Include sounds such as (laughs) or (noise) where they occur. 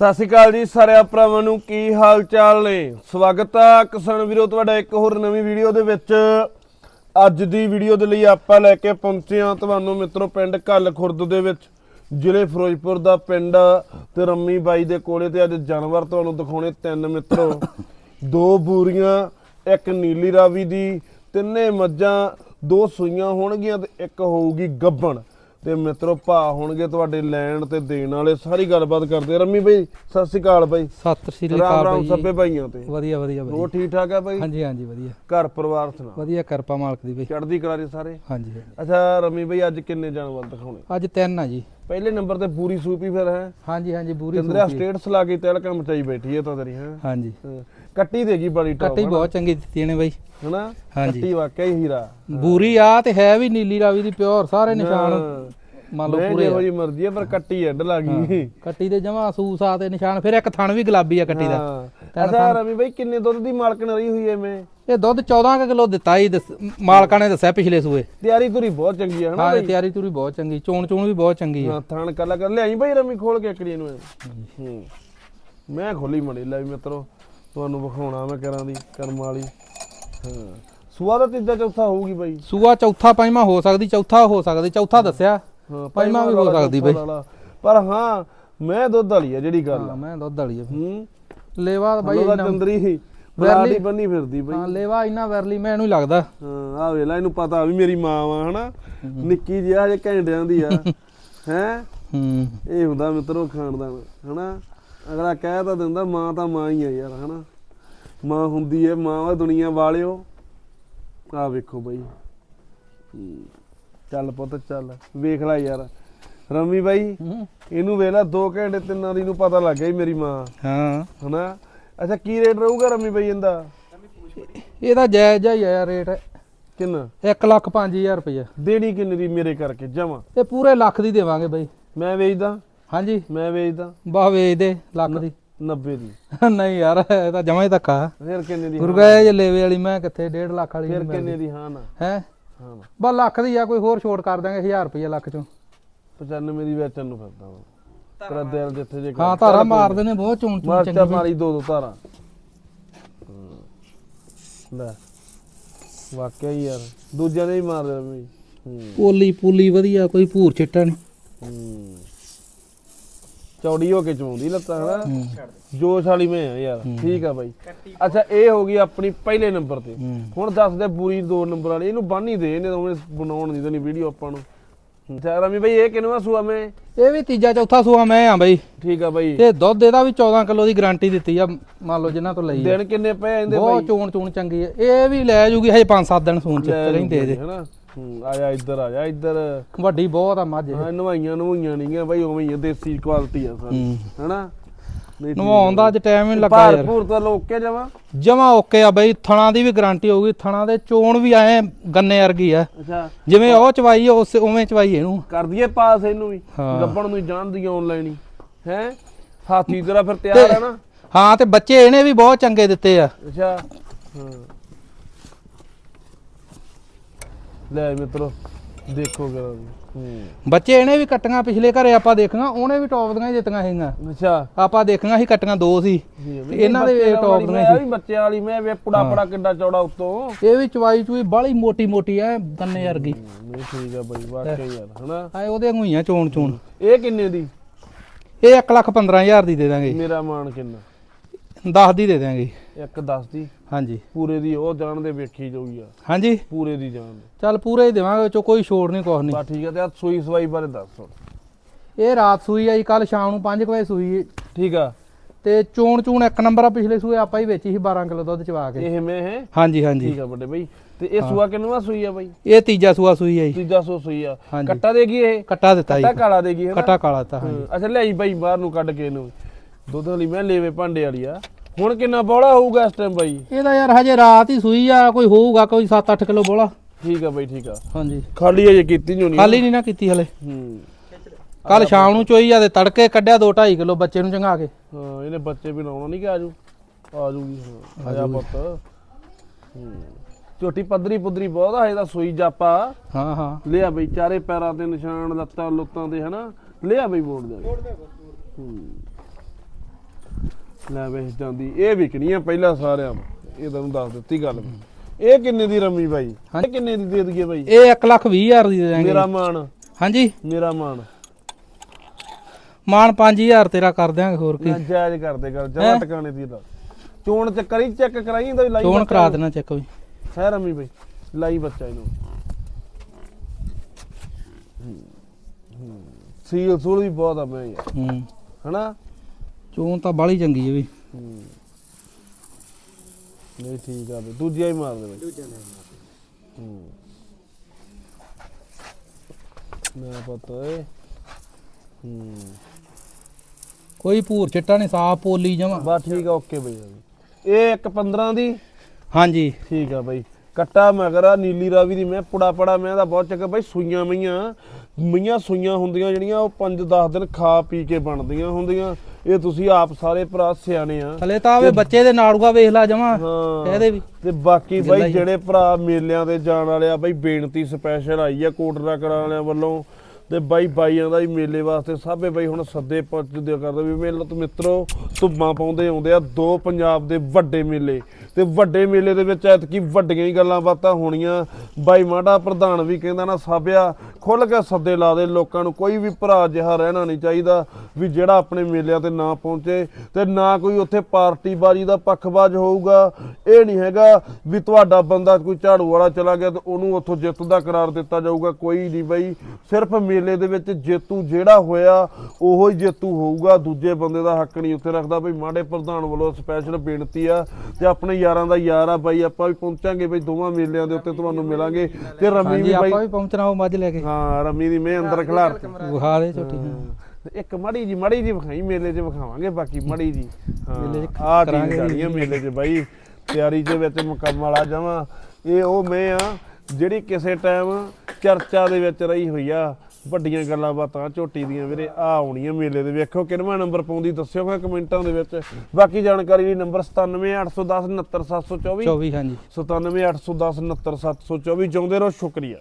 ਸਤਿ ਸ਼੍ਰੀ ਅਕਾਲ ਜੀ ਸਾਰਿਆਂ ਭਰਾਵਾਂ ਨੂੰ, ਕੀ ਹਾਲ ਚਾਲ ਨੇ? ਸਵਾਗਤ ਆ ਕਿਸਾਨ ਵੀਰੋ, ਤੁਹਾਡਾ ਇੱਕ ਹੋਰ ਨਵੀਂ ਵੀਡੀਓ ਦੇ ਵਿੱਚ। ਅੱਜ ਦੀ ਵੀਡੀਓ ਦੇ ਲਈ ਆਪਾਂ ਲੈ ਕੇ ਪਹੁੰਚੇ ਹਾਂ ਤੁਹਾਨੂੰ ਮਿੱਤਰੋ, ਪਿੰਡ ਕੱਲ ਖੁਰਦ ਦੇ ਵਿੱਚ। ਜ਼ਿਲ੍ਹੇ ਫਿਰੋਜ਼ਪੁਰ ਦਾ ਪਿੰਡ ਤੇ ਰੰਮੀ ਬਾਈ ਦੇ ਕੋਲੇ ਤੇ ਅੱਜ ਜਾਨਵਰ ਤੁਹਾਨੂੰ ਦਿਖਾਉਣੇ ਤਿੰਨ ਮਿੱਤਰੋ। ਦੋ ਬੂਰੀਆਂ, ਇੱਕ ਨੀਲੀ ਰਾਵੀ ਦੀ, ਤਿੰਨੇ ਮੱਝਾਂ, ਦੋ ਸੂਈਆਂ ਹੋਣਗੀਆਂ ਤੇ ਇੱਕ ਹੋਊਗੀ ਗੱਬਣ। ਤੇ ਮਿੱਤਰੋ ਭਾ ਹੋਣਗੇ ਤੁਹਾਡੇ ਲੈਣ ਤੇ ਦੇਣ ਵਾਲੇ ਸਾਰੀ ਗੱਲਬਾਤ ਕਰਦੇ ਆ। ਰੰਮੀ ਬਾਈ ਸਤਿ ਸ਼੍ਰੀ ਅਕਾਲ ਬਾਈ ਸਤਿ ਸ੍ਰੀ ਰਾਮ ਅਕਾਲ ਰਾਮ ਬਾਈ ਜੀ। ਭਾਈਆਂ ਤੇ। ਵਧੀਆ ਵਧੀਆ ਉਹ ਵਧੀਆ ਠੀਕ ਠਾਕ ਆ ਬਾਈ ਹਾਂਜੀ ਹਾਂਜੀ ਵਧੀਆ। ਘਰ ਪਰਿਵਾਰ ਸੁਣਾ। ਵਧੀਆ ਕਿਰਪਾ ਮਾਲਕ ਦੀ ਬਈ ਚੜ੍ਹਦੀ ਕਲਾ ਦੇ ਸਾਰੇ? ਹਾਂਜੀ ਹਾਂਜੀ। ਅੱਛਾ ਰਮੀ ਬਾਈ ਅੱਜ ਕਿੰਨੇ ਜਾਨਵਰ ਦਿਖਾਉਣੇ? ਅੱਜ ਤਿੰਨ ਆ ਜੀ। ਪਹਿਲੇ ਨੰਬਰ ਤੇ ਪੂਰੀ ਸੂਪੀ ਫਿਰ ਹੈ? ਹਾਂਜੀ ਹਾਂਜੀ ਬੂਰੀ ਚੰਦਰਿਆ। ਸਟੇਟਸ ਲਾ ਕੇ ਤਿਲਕਾ ਮਚਾਈ ਬੈਠੀ ਹੈ ਤਾਂ ਤੇਰੀ ਹੈ? ਹਾਂਜੀ। ਕੱਟੀ ਦੇਗੀ ਬੜੀ ਟੌਪ ਕੱਟੀ ਬਹੁਤ ਚੰਗੀ ਦਿੱਤੀ ਇਹਨੇ ਬਈ। ਹਨਾ? ਹਾਂਜੀ। ਕੱਟੀ ਵਾਕਿਆ ਹੀ ਹੀਰਾ। ਬੂਰੀ ਆ ਤੇ ਹੈ ਵੀ ਨੀਲੀ ਰਾਵੀ ਦੀ ਪਿਓਰ ਸਾਰੇ ਨਿਸ਼ਾਨ ਮੰਨ ਲਓ ਪੂਰੇ ਜਿਹੋ। ਜੀ ਮਰਜ਼ੀ ਹੈ ਪਰ ਕੱਟੀ ਐਡ ਲੱਗੀ ਕੱਟੀ ਦੇ ਜਮਾ ਸੂਸ ਆ ਤੇ ਨਿਸ਼ਾਨ ਫਿਰ ਇੱਕ ਥਣ ਵੀ ਗੁਲਾਬੀ ਆ ਕੱਟੀ ਦਾ। ਅੱਛਾ ਰਮੀ ਬਾਈ ਕਿੰਨੇ ਦੁੱਧ ਦੀ ਮਾਲਕਣ ਰਹੀ ਹੋਈ ਐ ਮੈਂ? ਇਹ ਦੁੱਧ 14 ਕਿਲੋ ਦਿੱਤਾ ਹੀ ਮਾਲਕਾਂ ਨੇ ਦੱਸਿਆ ਪਿਛਲੇ ਸੂਏ। ਤਿਆਰੀ ਤੁਰੀ ਬਹੁਤ ਚੰਗੀ ਹੈ ਹਨਾ ਹਾਂ ਤਿਆਰੀ ਤੁਰੀ ਬਹੁਤ ਚੰਗੀ ਚੋਣ ਚੋਣ ਵੀ ਬਹੁਤ ਚੰਗੀ ਆ। ਹਾਂ ਥਾਣ ਕੱਲਾ ਕਰ ਲਿਆਈ ਬਾਈ ਰਮੀ ਖੋਲ ਕੇ ਅਕੜੀ ਨੂੰ ਮੈਂ ਖੋਲੀ ਮੜੀ ਲੈ ਮਿੱਤਰੋ। ਤੁਹਾਨੂੰ ਵਿਖਾਉਣਾ ਮੈਂ ਕਰਾਂ ਦੀ ਕਰਮ ਵਾਲੀ। ਹਾਂ। ਸੁਆ ਦਾ ਤੀਜਾ ਚੌਥਾ ਹੋਊਗੀ ਬਾਈ। ਸੂਆ ਚੌਥਾ ਪੰਜਵਾਂ ਹੋ ਸਕਦੀ ਚੌਥਾ ਹੋ ਸਕਦੀ ਚੌਥਾ ਦੱਸਿਆ। ਹਾਂ ਪੰਜਵਾਂ ਵੀ ਹੋ ਸਕਦੀ ਬਾਈ। ਪਰ ਹਾਂ ਮੈਂ ਦੁੱਧ ਵਾਲੀ ਆ ਜਿਹੜੀ ਗੱਲ ਹਾਂ ਆ ਮੈਂ ਦੁੱਧ ਵਾਲੀ ਆ। ਹੂੰ। ਲੇਵਾ ਬਾਈ ਇੰਨਾ- ਚੰਦਰੀ ਵੈਰਲੀ- ਬਰਾੜੀ ਬੰਨੀ ਫਿਰਦੀ ਬਾਈ। ਹਾਂ ਲੇਵਾ ਇੰਨਾ ਵੈਰਲੀ ਮੈਨੂੰ ਹੀ ਲੱਗਦਾ। ਹਾਂ ਆ ਵੇਲਾ ਇਹਨੂੰ ਪਤਾ ਵੀ ਮੇਰੀ ਮਾਂ ਵਾ ਹਨਾ। ਨਿੱਕੀ ਜਿਹੀ ਹਜੇ ਘੰਟਿਆਂ ਦੀ ਆ। ਹੈ? ਹੂੰ। ਇਹ ਹੁੰਦਾ ਮਿੱਤਰੋ ਖਾਨਦਾਨ ਹਨਾ? ਅਗਲਾ ਕਹਿ ਤਾਂ ਦਿੰਦਾ ਮਾਂ ਤਾਂ ਮਾਂ ਹੀ ਆ ਯਾਰ ਹਨਾ? ਮਾਂ ਹੁੰਦੀ ਏ ਮਾਂ ਵਾ ਦੁਨੀਆ ਵਾਲਿਓ। ਆ ਵੇਖੋ ਬਈ। ਹੂੰ। ਚੱਲ ਪੁੱਤ ਚੱਲ। ਵੇਖ ਲੈ ਯਾਰ। ਰਮੀ ਬਾਈ ਹੂੰ। ਇਹਨੂੰ ਵੇਖ ਲੈ 2 ਘੰਟੇ ਤਿੰਨਾਂ ਦੀ ਨੂੰ ਪਤਾ ਲੱਗ ਗਿਆ ਮੇਰੀ ਮਾਂ। ਹਾਂ। ਹਨਾ? ਅੱਛਾ ਕੀ ਰੇਟ ਰਹੂਗਾ ਰਮੀ ਬਾਈ ਇਹਦਾ? ਇਹਦਾ ਜਾਇਜ਼ ਹੀ ਆ ਰੇਟ। ਕਿੰਨਾ? 1 ਲੱਖ 5000 ਰੁਪਏ ਦੇਣੀ ਕਿੰਨੇ ਦੀ ਮੇਰੇ ਕਰਕੇ? ਜਮਾ। ਇਹ ਪੂਰੇ ਲੱਖ ਦੀ ਦੇਵਾਂਗੇ ਬਾਈ। ਮੈਂ ਵੇਚਦਾ। ਹਾਂਜੀ। ਮੈਂ ਵੇਚਦਾ। ਬਾ ਵੇਚ ਦੇ ਲੱਖ ਦੀ। 90 ਦੀ। (laughs) ਨਹੀਂ ਯਾਰ ਇਹ ਤਾਂ ਜਮਾ ਹੀ ਧੱਕਾ। ਫਿਰ ਕਿੰਨੇ ਦੀ ਗੁਰਗਾਏ ਜੇ ਲੇਵੇ ਵਾਲੀ ਮੈਂ ਕਿੱਥੇ 1.5 ਲੱਖ ਵਾਲੀ ਫਿਰ ਕਿੰਨੇ ਦੀ ਹਾਂ ਨਾ? ਹੈ? ਹਾਂ ਨਾ। ਬਾ ਲੱਖ ਦੀ ਆ ਕੋਈ ਹੋਰ ਛੋਟ ਕਰ ਦਾਂਗੇ 1000 ਰੁਪਏ ਲੱਖ ਚੋਂ। 95 ਦੀ ਵੇਚਣ ਨੂੰ ਫਿਰਦਾ ਵਾ ਤੇਰਾ ਦਿਲ ਜਿੱਥੇ ਜੇ ਹਾਂ ਧਾਰਾ ਮਾਰਦੇ ਨੇ ਬਹੁਤ ਚੋਣ ਚੋਣ ਚੰਗੀ ਮਾਰੀ ਦੋ ਦੋ ਧਾਰਾ। ਲੈ। ਵਾਕਿਆ ਹੀ ਯਾਰ। ਦੂਜਿਆਂ ਨੇ ਹੀ ਮਾਰ ਦੇਣਾ ਵੀ। ਹੂੰ। ਪੋਲੀ ਪੂਲੀ ਵਧੀਆ ਕੋਈ ਭੂਰ ਛਿੱਟਾ ਨਹੀਂ। ਹੂੰ। ਚੌੜੀ ਹੋ ਕੇ ਚਵਾਉਂਦੀ ਲੱਤਾਂ ਹਨਾ? ਜੋਸ਼ ਵਾਲੀ ਮੈਂ ਆ ਯਾਰ। ਠੀਕ ਆ ਬਾਈ। ਅੱਛਾ ਇਹ ਹੋ ਗਈ ਆਪਣੀ ਪਹਿਲੇ ਨੰਬਰ ਤੇ। ਹੁਣ ਦੱਸ ਦੇ ਪੂਰੀ ਦੋ ਨੰਬਰ ਵਾਲੀ। ਇਹਨੂੰ ਬੰਨ ਹੀ ਦੇ ਇਹਨੇ ਉਹਨੇ ਬਣਾਉਣ ਦੀ ਤਾਂ ਨਹੀਂ ਵੀਡੀਓ ਆਪਾਂ ਨੂੰ। ਅੱਛਾ ਰਮੀ ਬਾਈ ਇਹ ਕਿੰਨਵਾ ਸੂਆ ਮੈਂ? ਇਹ ਵੀ ਤੀਜਾ ਚੌਥਾ ਸੂਆ ਮੈਂ ਆ ਬਈ। ਠੀਕ ਆ ਬਾਈ। ਤੇ ਦੁੱਧ ਇਹਦਾ ਵੀ 14 ਕਿਲੋ ਦੀ ਗਾਰੰਟੀ ਦਿੱਤੀ ਆ ਮੰਨ ਲਓ ਜਿਨ੍ਹਾਂ ਤੋਂ ਲਈ ਆ। ਦਿਨ ਕਿੰਨੇ ਪਏ ਇਹਦੇ ਬਹੁਤ ਬਾਈ? ਚੋਣ ਚੋਣ ਚੰਗੀ ਹੈ ਇਹ ਵੀ ਲੈ ਜੂਗੀ ਹਜੇ 5-7 ਦਿਨ ਸੂਣ ਚ ਰਹਿੰਦੇ ਜੇ ਹਨਾ। ਹੂੰ ਆ ਜਾ ਇੱਧਰ ਆ ਜਾ ਇੱਧਰ। ਵੱਡੀ ਬਹੁਤ ਆ ਮੱਝ ਇਹ। ਹਾਂ ਨਵਾਈਆਂ ਨਵਾਈਆਂ ਨਹੀਂ ਆ ਬਾਈ ਉਵੇਂ ਹੀ ਆ ਦੇਸੀ ਕੁਆਲਿਟੀ ਆ ਸਾਰੀ ਹੂੰ। ਹਨਾ? ਨਹੀਂ ਠੀਕ ਨਵਾਉਣ ਦਾ ਅੱਜ ਟਾਈਮ ਹੀ ਲੱਗਾ ਯਾਰ। ਭੂਰ ਤਾਂ ਲੋਕ ਕੇ ਜਾਵਾ ਜਮਾ ਓਕੇ ਆ ਬਈ ਥਣਾ ਦੀ ਵੀ ਗਾਰੰਟੀ ਹੋਊਗੀ ਥਣਾ ਦੇ ਚੋਣ ਵੀ ਆਏ ਗੰਨੇ ਵਰਗੀ ਆ। ਅੱਛਾ। ਜਿਵੇਂ ਉਹ ਚਵਾਈ ਆ, ਉਸ ਉਵੇਂ ਚਵਾਈ ਇਹਨੂੰ। ਕਰ ਦਈਏ ਪਾਸ ਇਹਨੂੰ ਵੀ ਹਾਂ। ਗੱਬਣ ਨੂੰ ਜਾਣਦੀ ਆਨਲਾਈਨ ਹੀ ਹੈ? ਹਾਥੀ ਤੇਰਾ ਫਿਰ ਤਿਆਰ ਹੈ ਨਾ। ਹਾਂ ਤੇ ਬੱਚੇ ਇਹਨੇ ਵੀ ਬਹੁਤ ਚੰਗੇ ਦਿੱਤੇ ਆ। ਅੱਛਾ ਹਾਂ। ਲੈ ਮਿੱਤਰੋ ਦੇਖੋ ਕਰਾਂ ਹੂੰ। ਬੱਚੇ ਇਹਨੇ ਵੀ ਕੱਟੀਆਂ ਪਿਛਲੇ ਘਰੇ ਆਪਾਂ ਦੇਖੀਆਂ ਉਹਨੇ ਵੀ ਟੌਪ ਦੀਆਂ ਹੀ ਦਿੱਤੀਆਂ ਸੀਗੀਆਂ। ਅੱਛਾ। ਆਪਾਂ ਦੇਖੀਆਂ ਸੀ ਕੱਟੀਆਂ ਦੋ ਸੀ। ਤੇ ਇਹਨਾਂ ਦੇ ਬੱਚਿਆਂ ਟੌਪ ਦੀਆਂ ਸੀ। ਵੀ ਬੱਚਿਆਂ ਵਾਲੀ ਮੈਂ ਵੇ ਪੁੜਾ ਪੁੜਾ ਕਿੱਡਾ ਚੌੜਾ ਉੱਤੋਂ। ਇਹ ਵੀ ਚਵਾਈ ਚੂਈ ਬਾਲੀ ਮੋਟੀ ਮੋਟੀ ਐ ਗੰਨੇ ਵਰਗੀ। ਨਹੀਂ ਠੀਕ ਆ ਬਈ ਵਾਕਿਆ ਯਾਰ ਹਨਾ? ਆਏ ਉਹਦੇ ਗੁਈਆਂ ਚੋਣ ਚੋਣ ਇਹ ਕਿੰਨੇ ਦੀ? ਇਹ 1 ਲੱਖ 15000 ਦੀ ਦੇ ਦਾਂਗੇ। ਮੇਰਾ ਮਾਨ ਕਿੰਨਾ? 10 ਦੀ ਦੇ ਦਾਂਗੇ ਇੱਕ 10 ਦੀ? ਹਾਂਜੀ। ਪੂਰੇ ਦੀ ਉਹ ਜਾਣ ਦੇ ਵੇਖੀ ਜਾਊਗੀ ਆ। ਹਾਂਜੀ। ਪੂਰੇ ਦੀ ਜਾਣ ਦੇ। ਚੱਲ ਪੂਰੇ ਹੀ ਦੇਵਾਂਗੇ ਚੋ ਕੋਈ ਛੋੜ ਨਹੀਂ ਕੁਛ ਨਹੀਂ। ਬਾ ਠੀਕ ਆ ਤੇ ਆ ਸੂਈ ਸਵਾਈ ਬਾਰੇ ਦੱਸ ਹੁਣ। ਇਹ ਰਾਤ ਸੂਈ ਆਈ ਕੱਲ ਸ਼ਾਮ ਨੂੰ 5 ਵਜੇ ਸੂਈ ਠੀਕ ਆ। ਤੇ ਚੋਣ ਚੂਣ ਇੱਕ ਨੰਬਰ ਆ ਪਿਛਲੇ ਸੂਏ ਆਪਾਂ ਹੀ ਵੇਚੀ ਸੀ 12 ਕਿਲੋ ਦੁੱਧ ਚਵਾ ਕੇ। ਇਹ ਮੈਂ ਹੈ? ਹਾਂਜੀ ਹਾਂਜੀ। ਠੀਕ ਆ ਵੱਡੇ ਬਈ। ਤੇ ਇਹ ਸੂਆ ਕਿੰਨਵਾ ਸੂਈ ਆ ਬਈ? ਇਹ ਤੀਜਾ ਸੂਆ ਸੂਈ ਆਈ ਤੀਜਾ ਸੂ ਸੂਈ ਆ। ਹਾਂਜੀ। ਕੱਟਾ ਦੇਗੀ ਇਹ? ਕੱਟਾ ਦਿੱਤਾ ਜੀ। ਕੱਟਾ ਕਾਲਾ ਦੇਗੀ ਹੈ ਕੱਟਾ ਕਾਲਾ ਦਿੱਤਾ ਹਾਂਜੀ। ਅੱਛਾ ਲਿਆਈ ਬਾਈ ਬਾਹਰ ਨੂੰ ਕੱਢ ਕੇ ਇਹਨੂੰ। ਦੁੱਧ ਵਾਲੀ ਮੈਂ ਲੇਵੇ ਭਾਂਡੇ ਵਾਲੀ ਆ। ਹੁਣ ਕਿੰਨਾ ਬੋਲਾ ਹੋਊਗਾ ਇਸ ਟਾਈਮ ਬਾਈ? ਇਹਦਾ ਯਾਰ ਹਜੇ ਰਾਤ ਹੀ ਸੂਈ ਆ ਕੋਈ ਹੋਊਗਾ ਕੋਈ 7-8 ਕਿਲੋ ਬੋਲਾ। ਠੀਕ ਆ ਬਾਈ ਠੀਕ ਆ। ਹਾਂਜੀ। ਖਾਲੀ ਅਜੇ ਕੀਤੀ ਨਹੀਂ ਹੋਣੀ। ਖਾਲੀ ਨਹੀਂ ਨਾ ਕੀਤੀ ਹਲੇ। ਹੂੰ। ਕੱਲ ਸ਼ਾਮ ਨੂੰ ਚੋਈ ਆ ਤੇ ਤੜਕੇ ਕੱਢਿਆ 2.5 ਕਿਲੋ ਬੱਚੇ ਨੂੰ ਚੰਗਾ ਕੇ। ਹਾਂ ਇਹਨੇ ਬੱਚੇ ਵੀ ਲਾਉਣਾ ਨਹੀਂ ਕਿ ਆਜੂ? ਆਜੂਗੀ ਹਾਂ। ਆਜਾ ਪੁੱਤ। ਹੂੰ। ਝੋਟੀ ਪੱਧਰੀ ਪੁੱਧਰੀ ਬਹੁਤ ਆ ਇਹਦਾ ਸੂਈ ਜਾਪਾ ਹਾਂ ਹਾਂ। ਲਿਆ ਬਈ ਚਾਰੇ ਪੈਰਾਂ ਤੇ ਨਿਸ਼ਾਨ ਲੱਤਾਂ ਲੁੱਤਾਂ ਤੇ ਹਨਾ? ਲਿਆ ਬਈ ਬੋੜ ਦੇ। ਹੂੰ। ਲੈ ਵੇਚ ਜਾਂਦੀ। ਇਹ ਵਿਕਣੀ ਆ ਪਹਿਲਾਂ ਸਾਰਿਆਂ ਨੂੰ। ਇਹ ਤੁਹਾਨੂੰ ਦੱਸ ਦਿੱਤੀ ਗੱਲ। ਮੈਂ। ਇਹ ਕਿੰਨੇ ਦੀ ਰੰਮੀ ਬਾਈ? ਹਾਂ। ਇਹ ਕਿੰਨੇ ਦੀ ਦੇ ਦਈਏ ਬਾਈ? ਇਹ 1 ਲੱਖ 20 ਹਜ਼ਾਰ ਦੀ ਦੇ ਦਾਂਗੇ ਮੇਰਾ ਮਾਨ ਹਾਂਜੀ। ਮੇਰਾ ਮਾਨ ਮਾਨ 5000 ਤੇਰਾ ਕਰ ਦਿਆਂਗੇ ਹੋਰ ਕੀ। ਨਾ ਜਾਇਜ਼ ਕਰਦੇ ਕਰ ਜਮਾ ਟਿਕਾਣੇ ਦੀ ਦਾ ਚੋਣ ਚ ਕਰੀ ਚੈੱਕ ਕਰਾਈ ਤਾਂ ਲਾਈ ਚੋਣ ਬੱਚਾ ਕਰਾ ਇਹਨੂੰ। ਦੇਣਾ ਚੈੱਕ ਵੀ। ਹੈ ਰੰਮੀ ਬਾਈ ਲਾਈ ਬੱਚਾ ਇਹਨੂੰ। ਸੀਲ ਸੂਲ ਵੀ ਬਹੁਤ ਆ ਮੈਂ ਯਾਰ। ਹੂੰ। ਹਨਾ? ਚੋਣ ਤਾਂ ਬਾਲੀ ਚੰਗੀ ਹੈ ਵੀ। ਹੂੰ। ਨਹੀਂ ਠੀਕ ਆ ਬਈ ਦੂਜੀਆ ਹੀ ਮਾਰ ਦੇ ਬਈ ਦੂਜਾ ਹੂੰ। ਨਾ ਪਤਾ ਏ ਹੂੰ। ਕੋਈ ਭੂਰ ਚਿੱਟਾ ਨਹੀਂ ਸਾਫ਼ ਪੋਲੀ ਜਮਾ। ਬਸ ਠੀਕ ਆ ਓਕੇ ਬਈ। ਇਹ ਇੱਕ 15 ਦੀ? ਹਾਂਜੀ। ਠੀਕ ਆ ਬਈ। ਕੱਟਾ ਮਗਰ ਨੀਲੀ ਰਾਵੀ ਦੀ ਮੈਂ ਪੁੜਾ ਪੜਾ ਮੈਂ ਦਾ ਬਹੁਤ ਚੱਕਰ ਬਈ ਸੂਈਆਂ ਮਈਆਂ ਮਈਆਂ ਸੂਈਆਂ ਹੁੰਦੀਆਂ ਜਿਹੜੀਆਂ ਉਹ 5-10 ਦਿਨ ਖਾ ਪੀ ਕੇ ਬਣਦੀਆਂ ਹੁੰਦੀਆਂ। ਇਹ ਤੁਸੀਂ ਆਪ ਸਾਰੇ ਭਰਾ ਸਿਆਣੇ ਆ। ਹਲੇ ਤਾਂ ਆਵੇ ਬੱਚੇ ਦੇ ਨਾੜੂਆ ਵੇਖ ਲਾ ਜਮਾ ਹਾਂ ਇਹਦੇ ਵੀ। ਤੇ ਬਾਕੀ ਬਾਈ। ਜਿਹੜੇ ਭਰਾ ਮੇਲਿਆਂ ਤੇ ਜਾਣ ਵਾਲੇ ਆ ਬਾਈ ਬੇਨਤੀ ਸਪੈਸ਼ਲ ਆਈ ਆ ਕੋਟਰਾ ਕਰਾਂ ਵਾਲਿਆਂ ਵੱਲੋਂ। ਤੇ ਬਾਈ ਬਾਈਆਂ ਦਾ ਵੀ ਮੇਲੇ ਵਾਸਤੇ ਸਾਬੇ ਬਾਈ ਹੁਣ ਸੱਦੇ ਪਹੁੰਚਦੇ ਕਰਦੇ ਵੀ ਮੇਲਾ ਤੋਂ ਮਿੱਤਰੋ ਧੁੱਮਾਂ ਪਾਉਂਦੇ ਆਉਂਦੇ ਆ ਦੋ ਪੰਜਾਬ ਦੇ ਵੱਡੇ ਮੇਲੇ। ਤੇ ਵੱਡੇ ਮੇਲੇ ਦੇ ਵਿੱਚ ਐਤਕੀ ਵੱਡੀਆਂ ਹੀ ਗੱਲਾਂ ਬਾਤਾਂ ਹੋਣੀਆਂ। ਬਾਈ ਮਾੜਾ ਪ੍ਰਧਾਨ ਵੀ ਕਹਿੰਦਾ ਨਾ, ਸਾਬਿਆ ਖੁੱਲ ਕੇ ਸੱਦੇ ਲਾ ਦੇ ਲੋਕਾਂ ਨੂੰ ਕੋਈ ਵੀ ਭਰਾ ਜਿਹਾ ਰਹਿਣਾ ਨਹੀਂ ਚਾਹੀਦਾ ਵੀ ਜਿਹੜਾ ਆਪਣੇ ਮੇਲਿਆਂ ਤੇ ਨਾ ਪਹੁੰਚੇ ਤੇ ਨਾ ਕੋਈ ਉੱਥੇ ਪਾਰਟੀਬਾਜ਼ੀ ਦਾ ਪੱਖਬਾਜ਼ ਹੋਊਗਾ। ਇਹ ਨਹੀਂ ਹੈਗਾ ਵੀ ਤੁਹਾਡਾ ਬੰਦਾ ਕੋਈ ਝਾੜੂ ਵਾਲਾ ਚਲਾ ਗਿਆ ਤੇ ਉਹਨੂੰ ਉੱਥੋਂ ਜਿੱਤ ਦਾ ਕਰਾਰ ਦਿੱਤਾ ਜਾਊਗਾ ਕੋਈ ਨਹੀਂ ਬਈ। ਸਿਰਫ ਮੇਲੇ ਦੇ ਵਿੱਚ ਜੇਤੂ ਜਿਹੜਾ ਹੋਇਆ ਉਹੋ ਹੀ ਜੇਤੂ ਹੋਊਗਾ। ਦੂਜੇ ਬੰਦੇ ਦਾ ਹੱਕ ਨਹੀਂ ਉੱਥੇ ਰੱਖਦਾ। ਬਈ ਮਾੜੇ ਪ੍ਰਧਾਨ ਵੱਲੋਂ ਸਪੈਸ਼ਲ ਬੇਨਤੀ ਆ ਤੇ ਆਪਣੇ ਯਾਰਾਂ ਦਾ ਯਾਰ ਆ ਬਾਈ ਆਪਾਂ ਵੀ ਪਹੁੰਚਾਂਗੇ ਬਈ ਦੋਵਾਂ ਮੇਲਿਆਂ ਦੇ ਉੱਤੇ ਤੁਹਾਨੂੰ ਮਿਲਾਂਗੇ। ਤੇ ਰਮੀ ਵੀ ਬਾਈ ਆਪਾਂ ਵੀ ਪਹੁੰਚਣਾ ਉਹ ਮੱਝ ਲੈ ਕੇ। ਹਾਂ ਰਮੀ ਦੀ ਮੈਂ ਅੰਦਰ ਖਿਲਾਰ ਵਿਖਾ ਦੇ ਤੇ ਇੱਕ ਮੜੀ ਜੀ ਮੜੀ ਜੀ ਵਿਖਾਈ ਮੇਲੇ 'ਚ ਵਿਖਾਵਾਂਗੇ ਬਾਕੀ ਮੜੀ ਜੀ ਮੇਲੇ 'ਚ ਹਾਂ ਆ ਕਰਾਂਗੇ ਚੀਜ਼ ਜਾਣੀ ਆ ਮੇਲੇ 'ਚ ਬਾਈ ਤਿਆਰੀ ਦੇ ਵਿੱਚ ਮੁਕੰਮਲ ਆ ਜਾਵਾਂ। ਇਹ ਉਹ ਮੈਂ ਆ ਜਿਹੜੀ ਕਿਸੇ ਟਾਈਮ ਚਰਚਾ ਦੇ ਵਿੱਚ ਰਹੀ ਹੋਈ ਆ ਵੱਡੀਆਂ ਗੱਲਾਂ ਬਾਤਾਂ ਝੋਟੀ ਦੀਆਂ ਵੀਰੇ ਆ ਆਉਣੀਆਂ ਮੇਲੇ ਦੇ। ਵੇਖੋ ਕਿੰਨਵਾਂ ਨੰਬਰ ਪਾਉਂਦੀ ਦੱਸਿਓ ਕਮੈਂਟਾਂ ਦੇ ਵਿੱਚ। ਬਾਕੀ ਜਾਣਕਾਰੀ ਲਈ ਨੰਬਰ 97810 69724 24 ਹਾਂਜੀ। 97810 69724 ਚਾਹੁੰਦੇ ਰਹੋ ਸ਼ੁਕਰੀਆ।